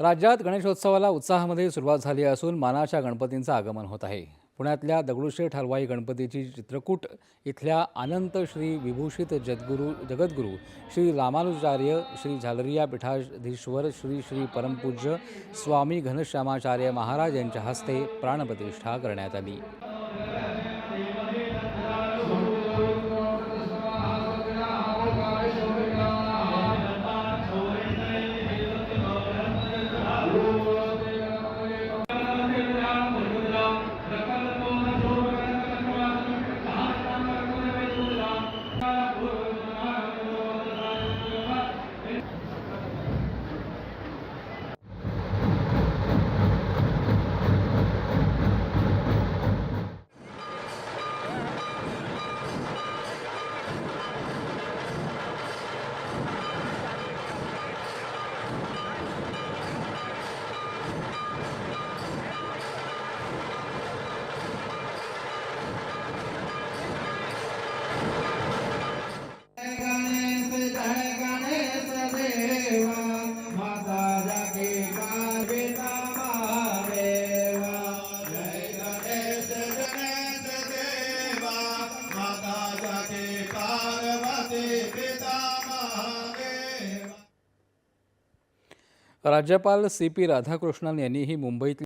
राज्यात गणेशोत्सवाला उत्साहामध्ये सुरुवात झाली असून मानाच्या गणपतींचं आगमन होत आहे. पुण्यातल्या दगडूशेठ हलवाई गणपतीची चित्रकूट इथल्या अनंत श्री विभूषित जगद्गुरू जगद्गुरू श्री रामानुजाचार्य श्री झालरिया पीठाधीश्वर श्री श्री परमपूज्य स्वामी घनश्यामाचार्य महाराज यांच्या हस्ते प्राणप्रतिष्ठा करण्यात आली. राज्यपाल सी पी राधाकृष्णन यांनीही मुंबईतल्या